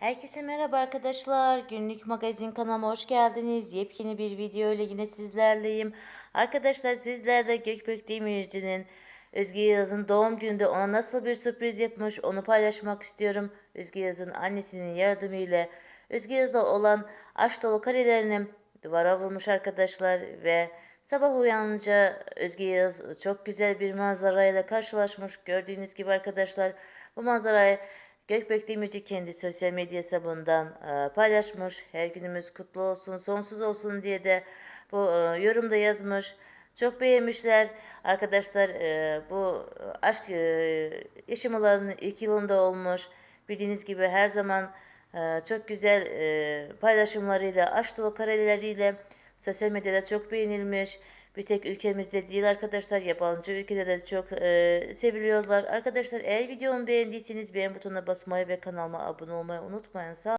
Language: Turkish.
Herkese merhaba arkadaşlar. Günlük magazin kanalıma hoş geldiniz. Yepyeni bir video ile yine sizlerleyim. Arkadaşlar sizler de Gökbek Demirci'nin Özge Yağız'ın doğum gününde ona nasıl bir sürpriz yapmış onu paylaşmak istiyorum. Özge Yağız'ın annesinin yardımıyla Özge Yağız'la olan aşk dolu karelerini duvara vurmuş arkadaşlar ve sabah uyanınca Özge Yağız çok güzel bir manzarayla karşılaşmış. Gördüğünüz gibi arkadaşlar bu manzarayı Gökbek Demirci kendi sosyal medya hesabından e, paylaşmış. Her günümüz kutlu olsun, sonsuz olsun diye de bu e, yorumda yazmış. Çok beğenmişler. Arkadaşlar e, bu aşk e, yaşamalarının ilk yılında olmuş. Bildiğiniz gibi her zaman e, çok güzel e, paylaşımlarıyla, aşk dolu kareleriyle sosyal medyada çok beğenilmiş. Bir tek ülkemizde değil arkadaşlar yabancı ülkede de çok e, seviliyorlar. Arkadaşlar eğer videomu beğendiyseniz beğen butonuna basmayı ve kanalıma abone olmayı unutmayın. Sağ